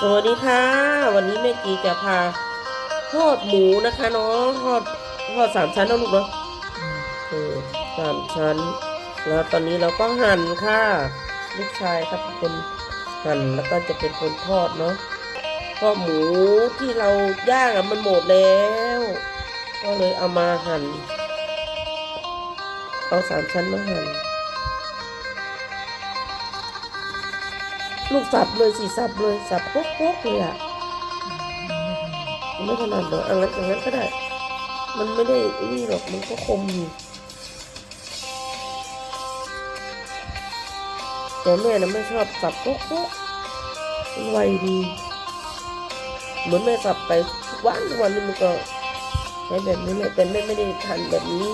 สวัสดีค่ะ วันนี้แม่จีจะพาทอดหมูนะคะน้องทอดทอดสามชั้นนะลูกเนาะเออสามชั้น แล้วตอนนี้เราก็หั่นค่ะลูกชายครับเป็นคนหั่นแล้วก็จะเป็นคนทอดเนาะทอดหมูที่เราย่างอะมันหมดแล้ว ก็เลยเอามาหั่นเอาสามชั้นมาหั่น ลูกสับเลยสิสับเลยสับปุ๊กปุ๊กเลยอะไม่ถนัดเหรออันนั้นอันนั้นก็ได้ มันไม่ได้นี่หรอกมันก็คมอยู่แต่แม่น่ะไม่ชอบสับปุ๊กปุ๊กมันไวดีเหมือนแม่สับไปทุกวันทุกวันนี่มันก็ใช้แบบนี้แหละแต่แม่ไม่ได้ทันแบบนี้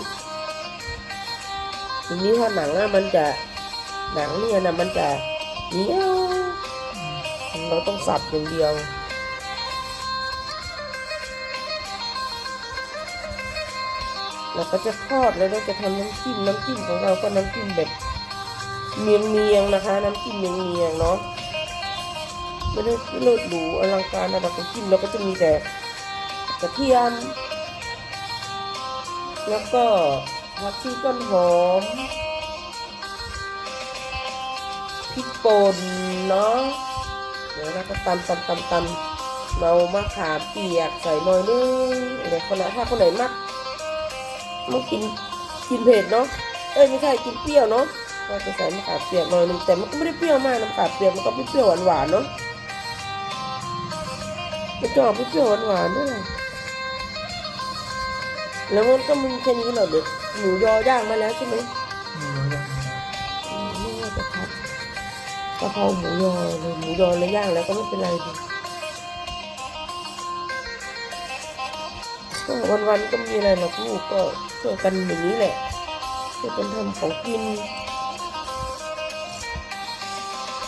ทีนี้ถ้าหนังอะมันจะหนังเนี่ยนะมันจะเนี้ย เราต้องสับอย่างเดียวเราก็จะทอดแล้วเราจะทำน้ำจิ้มน้ำจิ้มของเราก็น้ำจิ้มแบบเมียงเมียงๆนะคะ น้ำจิ้มเมียงเมียงๆเนาะไม่ได้เลิศหรูอลังการอะไรก็จิ้มเราก็จะมีแต่กระเทียม แล้วก็ผักชีต้นหอมพริกป่นเนาะ เดี๋ยวเราก็ตำตำตำตำเรามะขามเปียกใส่หน่อยนึงเดี๋ยวคนไหนถ้าคนไหนมักมันกินกินเผ็ดเนาะเอ้ยไม่ใช่กินเปรี้ยวเนาะก็จะใส่มะขามเปียกหน่อยนึงแต่มันก็ไม่ได้เปรี้ยวมากน้ำขามเปียกมันก็เปรี้ยวหวานๆเนาะไม่ชอบเปรี้ยวหวานๆด้วยเลยแล้วมันก็มีแค่นี้เหรอเด็กหมูยอย่างมาแล้วใช่ไหม กะเพราหมูยอเลยหมูยอเลยย่างแล้วก็ไม่เป็นไรดิก็วันๆก็มีอะไรหรอกลูกก็ช่วยกันอย่างนี้แหละช่วยกันทำของกิน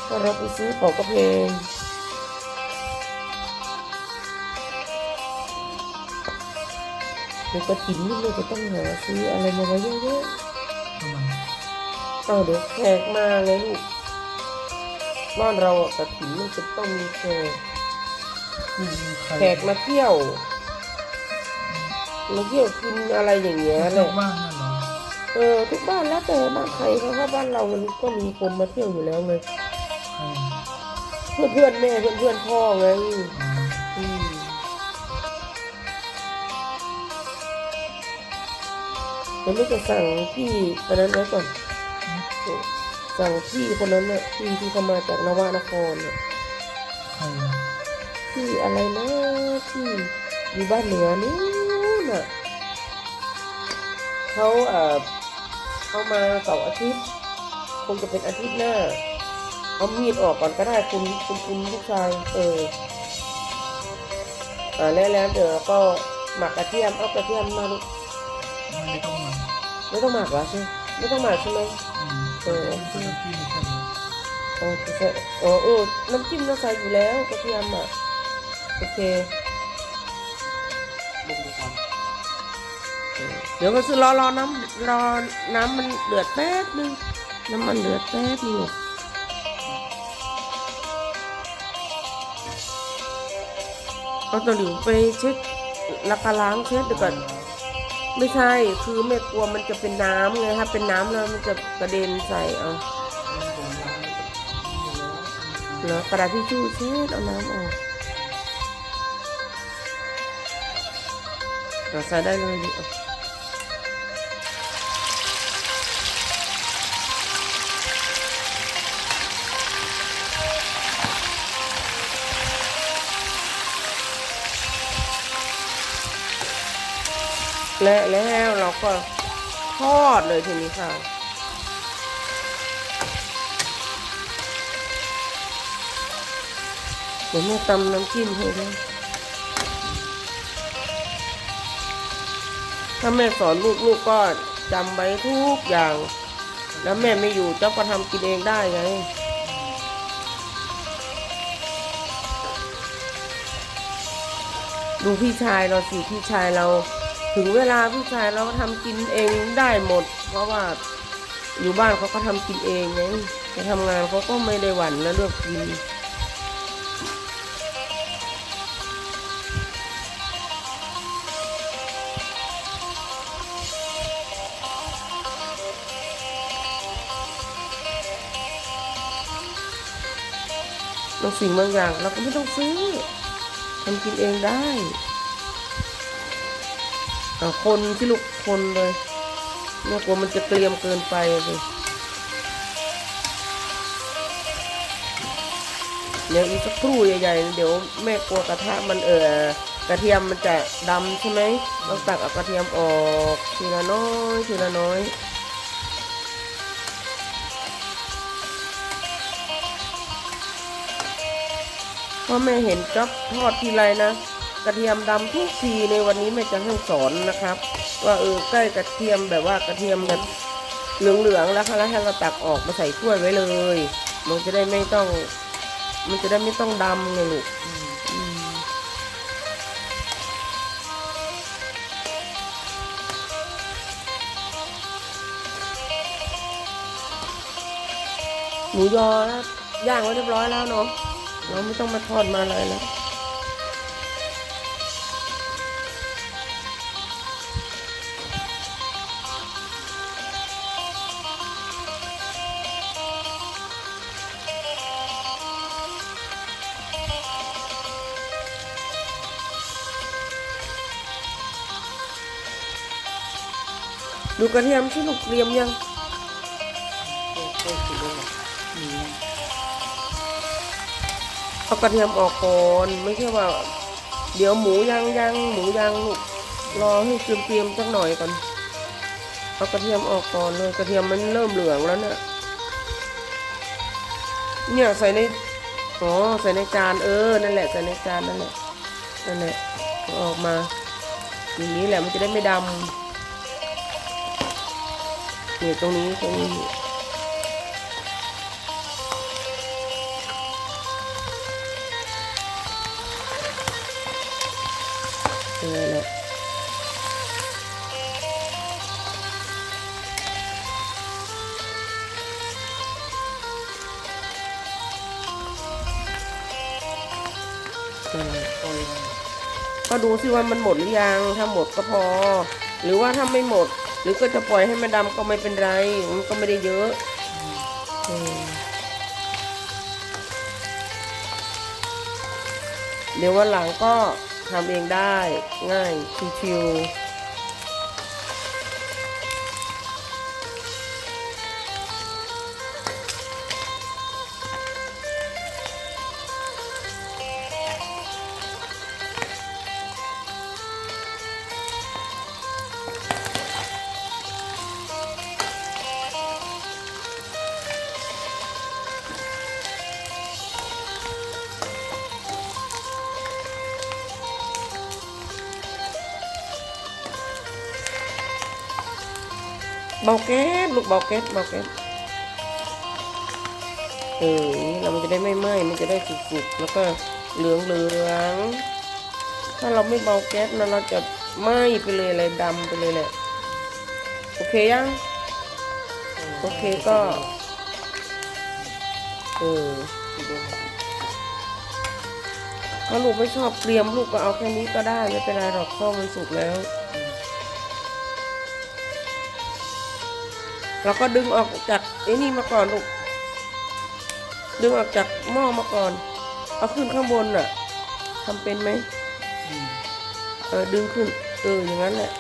ถ้าเราไปซื้อของก็แพงเดี๋ยวก็ถิ่นนี่เลยจะต้องหาซื้ออะไรมาไว้เยอะๆเอาเดี๋ยวแขกมาไงลูก บ้านเราอะกระถิ่นมันจะต้องมีแขกแขกมาเที่ยวมาเที่ยวกินอะไรอย่างเงี้ยแหเลิละกว่างนั่นเหรอเออทุกบ้านแล้วแต่บ้านใครเพราะว่าบ้านเรามันก็มีคนมาเที่ยวอยู่แล้วไงใครเพื่อนเพื่อนๆแม่เพื่อนเพื่อนๆพ่อไงอ๋ออืมเดี๋ยวไม่จะสั่งพี่คนนั้นไว้ก่อน สั่งพี่คนนั้นน่ะพี่ที่เขามาจากนวานครน่ะใครอะที่อะไรนะที่อยู่บ้านเหนือนู้นน่ะเขาเอ่อเอามาเสาร์อาทิตย์คงจะเป็นอาทิตย์หน้า เอามีดออกก่อนก็ได้คุณคุณคุณลูกชายเอออ่าแล้วแล้วเดี๋ยวก็หมักกระเทียมเอากระเทียมมาลูกไม่ต้องมาไม่ต้องหมักเหรอใช่ไม่ต้องหมักใช่ไหม อืมเออโอเคอ๋อเออน้ำจิ้มเราใส่อยู่แล้วกระเทียมอะ โอเคเดี๋ยวก็ซื้อรอรอน้ำรอน้ำมันเดือดแป๊บนึงน้ำมันเดือดแป๊บนึงเอาตัวหลิวไปเช็คราคาล้างเช็คเดี๋ยวก่อน ไม่ใช่ คือแม่กลัวมันจะเป็นน้ำไงถ้าเป็นน้ำแล้วมันจะกระเด็นใส่เอาเหรอกระดาษทิชชู่เช็ดเอาน้ำออกเราใส่ได้เลยดิ และแล้วเราก็ทอดเลยทีนี้ค่ะ เดี๋ยวแม่ตำน้ำจิ้มให้ด้วยถ้าแม่สอนลูกลูกก็จำไว้ทุกอย่าง แล้วแม่ไม่อยู่เจ้าก็ทำกินเองได้ไงดูพี่ชายเราสิพี่ชายเรา ถึงเวลาผู้ชายเราก็ทำกินเองได้หมด เพราะว่าอยู่บ้านเขาก็ทำกินเองไงไปทำงานเขาก็ไม่ได้หวั่นแล้วเลือกกินบางสิ่งบางอย่างเราก็ไม่ต้องซื้อทำกินเองได้ อ่าคนที่ลูกคนเลยแม่กลัวมันจะเกรียมเกินไปเลยเดี๋ยวอีกสักครู่ใหญ่ๆ เดี๋ยวแม่กลัวกระทะมันเออกระเทียมมันจะดำใช่ไหมต้องตักเอากระเทียมออกทีละน้อยทีละน้อยพราะแม่เห็นจ๊อบทอดทีไรนะ กระเทียมดำทุกทีในวันนี้แม่จะให้สอนนะครับ ว่าเออใกล้กระเทียมแบบว่ากระเทียมแบบเหลืองๆแล้วค่ะแล้วให้เราตักออกมาใส่ถ้วยไว้เลย มันจะได้ไม่ต้อง มันจะได้ไม่ต้องดำไงลูกหมูยอนะย่างไว้เรียบร้อยแล้วเนาะเราไม่ต้องมาทอดมาอะไรแล้ว ดูกระเทียมที่ลูกเตรียมยังเอากระเทียมออกก่อนไม่ใช่ว่า เดี๋ยวหมูยังยังหมูยังลูกรอให้เตรียมเตรียมๆสักหน่อยก่อนเอากระเทียมออกก่อนเลยกระเทียมมันเริ่มเหลืองแล้วเนี่ยเนี่ยใส่ในอ๋อใส่ในจานเออนั่นแหละใส่ในจานนั่นแหละนั่นแหละอออกมาอย่างนี้แหละมันจะได้ไม่ดำ นี่ตรงนี้ตรงนี้เออละเออปล่อยมันก็ดูสิว่ามันหมดหรือยัง ถ้าหมดก็พอ หรือว่าถ้าไม่หมด หรือก็จะปล่อยให้มันดำก็ไม่เป็นไร มันก็ไม่ได้เยอะเดี๋ยววันหลังก็ทำเองได้ง่ายชิวๆ เบาแก๊สลูกเบาแก๊สเบาแก๊สเออนี้เรามันจะได้ไม่ไหม้มันจะได้สุกๆแล้วก็เหลืองเหลืองๆถ้าเราไม่เบาแก๊สนะเราจะไหม้ไปเลยอะไรดำไปเลยแหละโอเคยังโอเคก็เออถ้าลูกไม่ชอบเกรียมลูกก็เอาแค่นี้ก็ได้ไม่เป็นไรหรอกข้าวมันสุกแล้ว เราก็ดึงออกจากไอ้นี่มาก่อนลูกดึงออกจากหม้อมาก่อน เอาขึ้นข้างบนน่ะทำเป็นไหมอืมเออดึงขึ้น เอออย่างนั้นแหละ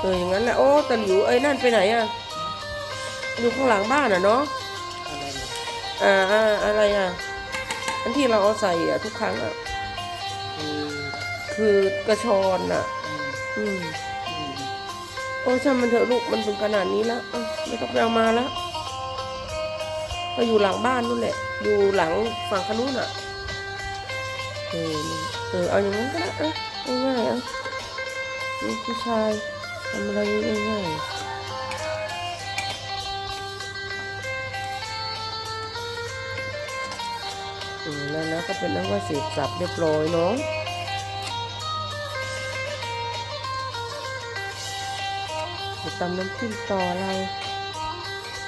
เอออย่างนั้นแหละโอ้ตะหลิวเอ้ยนั่นไปไหนอะอยู่ข้างหลังบ้านอะเนาะอะไรนะอ่าอ่าอะไรอะอันที่เราเอาใส่อะทุกครั้งอะคือคือกระชอนอะ อืมอืมอืม โอ้ช่างมันเถอะลูกมันถึงขนาดนี้แล้วไม่ต้องไปเอามาแล้วก็อยู่หลังบ้านนู่นแหละ อยู่หลังฝั่งขนุนอะเออเออเอาอย่างนั้นก็ได้อะง่ายๆอะนี่ผู้ชายทำอะไรง่ายๆเออแล้วนะก็เป็นน้ำว่าเสร็จสับเรียบร้อยเนาะ ตำน้ำจิ้มต่อเรา